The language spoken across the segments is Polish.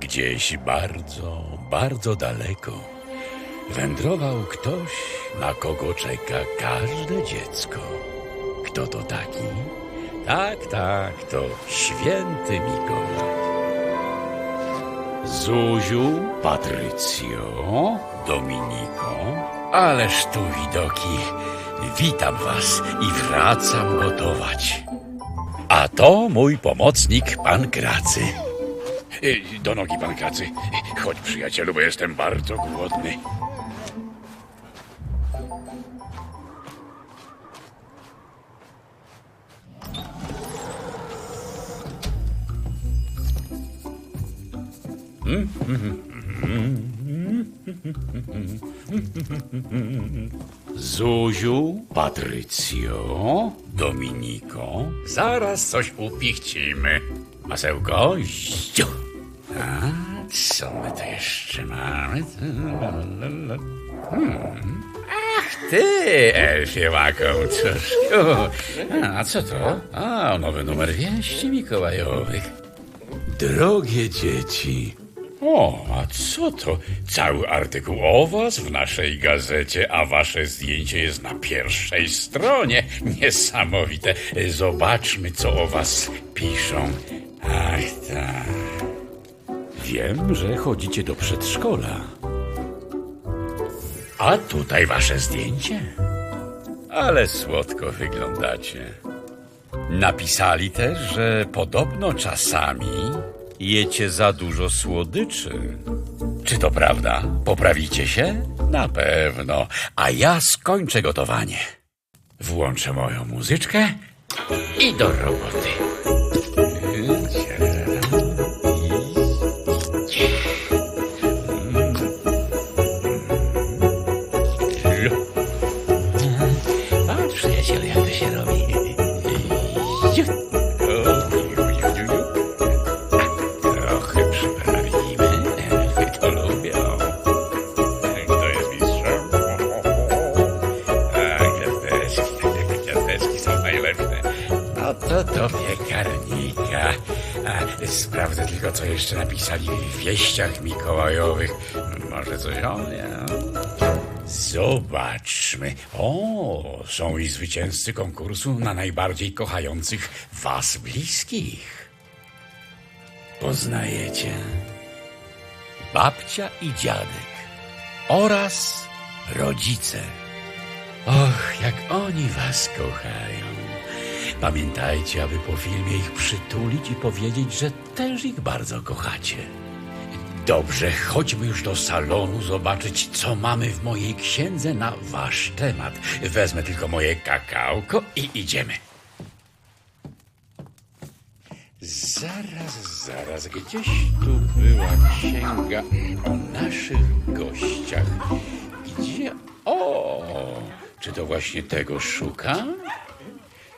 Gdzieś bardzo, bardzo daleko wędrował ktoś, na kogo czeka każde dziecko. Kto to taki? Tak, tak, to święty Mikołaj. Zuziu, Patrycjo, Dominiko, ależ tu widoki. Witam was i wracam gotować. A to mój pomocnik, pan Kracy. Y, Do nogi, pan Kracy. Chodź, przyjacielu, bo jestem bardzo głodny. Zuziu, Patrycjo, Dominiko, zaraz coś upichcimy. Masełko, ziu. A co my tu jeszcze mamy? Hmm. Ach, ty, Elfie Łakołczuszku. A co to? A, nowy numer wieści mikołajowych. Drogie dzieci, o, a co to? Cały artykuł o was w naszej gazecie, a wasze zdjęcie jest na pierwszej stronie. Niesamowite. Zobaczmy, co o was piszą. Ach, tak. Wiem, że chodzicie do przedszkola. A tutaj wasze zdjęcie? Ale słodko wyglądacie. Napisali też, że podobno czasami jecie za dużo słodyczy. Czy to prawda? Poprawicie się? Na pewno. A ja skończę gotowanie. Włączę moją muzyczkę i do roboty. To do piekarnika. A, sprawdzę tylko, co jeszcze napisali w wieściach mikołajowych. Może coś o mnie. Zobaczmy. O, są i zwycięzcy konkursu na najbardziej kochających was bliskich. Poznajecie babcia i dziadek oraz rodzice. Och, jak oni was kochają. Pamiętajcie, aby po filmie ich przytulić i powiedzieć, że też ich bardzo kochacie. Dobrze, chodźmy już do salonu zobaczyć, co mamy w mojej księdze na wasz temat. Wezmę tylko moje kakałko i idziemy. Zaraz, zaraz, gdzieś tu była księga o naszych gościach. Gdzie? O, czy to właśnie tego szukam?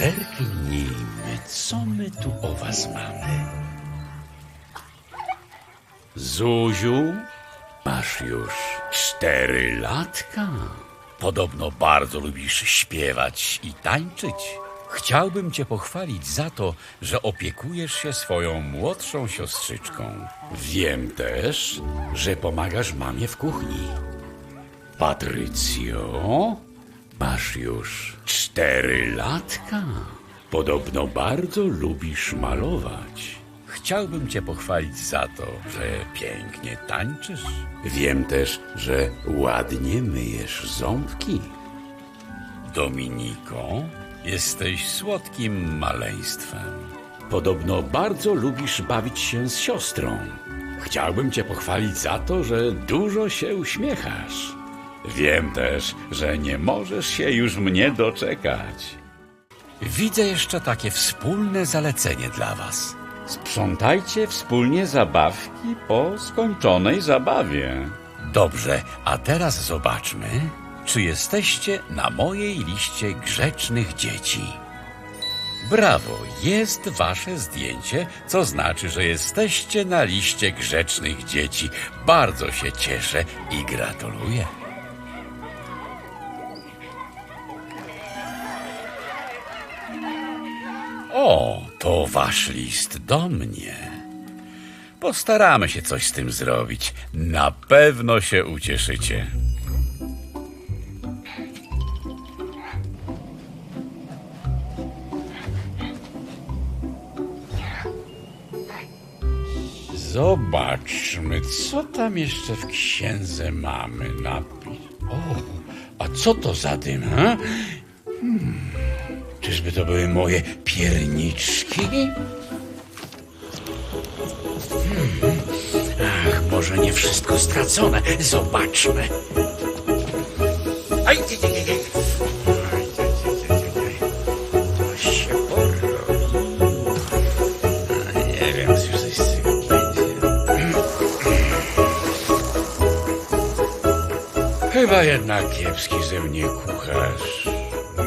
Zerknijmy, co my tu o was mamy. Zuziu, masz już cztery latka. Podobno bardzo lubisz śpiewać i tańczyć. Chciałbym cię pochwalić za to, że opiekujesz się swoją młodszą siostrzyczką. Wiem też, że pomagasz mamie w kuchni. Patrycjo, masz już cztery latka. Podobno bardzo lubisz malować. Chciałbym cię pochwalić za to, że pięknie tańczysz. Wiem też, że ładnie myjesz ząbki. Dominiko, jesteś słodkim maleństwem. Podobno bardzo lubisz bawić się z siostrą. Chciałbym cię pochwalić za to, że dużo się uśmiechasz. Wiem też, że nie możesz się już mnie doczekać. Widzę jeszcze takie wspólne zalecenie dla was. Sprzątajcie wspólnie zabawki po skończonej zabawie. Dobrze, a teraz zobaczmy, czy jesteście na mojej liście grzecznych dzieci. Brawo, jest wasze zdjęcie, co znaczy, że jesteście na liście grzecznych dzieci. Bardzo się cieszę i gratuluję. O, wasz list do mnie. Postaramy się coś z tym zrobić. Na pewno się ucieszycie. Zobaczmy, co tam jeszcze w księdze mamy napis. O, a co to za dym, ha? Hmm, czyżby to były moje pierniczki? Hmm, ach, może nie wszystko stracone. Zobaczmy. Aj, ty, ty, ty, ty. Chyba jednak kiepski ze mnie kucharz.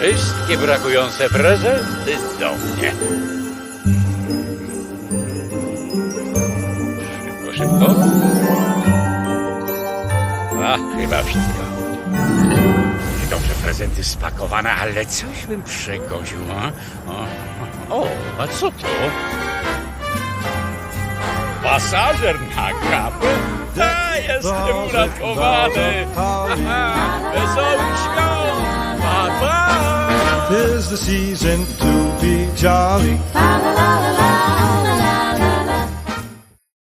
Wszystkie brakujące prezenty do mnie. Szybko, szybko. A, chyba wszystko. Dobrze, prezenty spakowane, ale coś bym przegoził, a? O, a co to? Pasażer na kapę? A, jestem uratowany! Haha, Wesołych świąt! Papa. The season to be jolly. La la la la.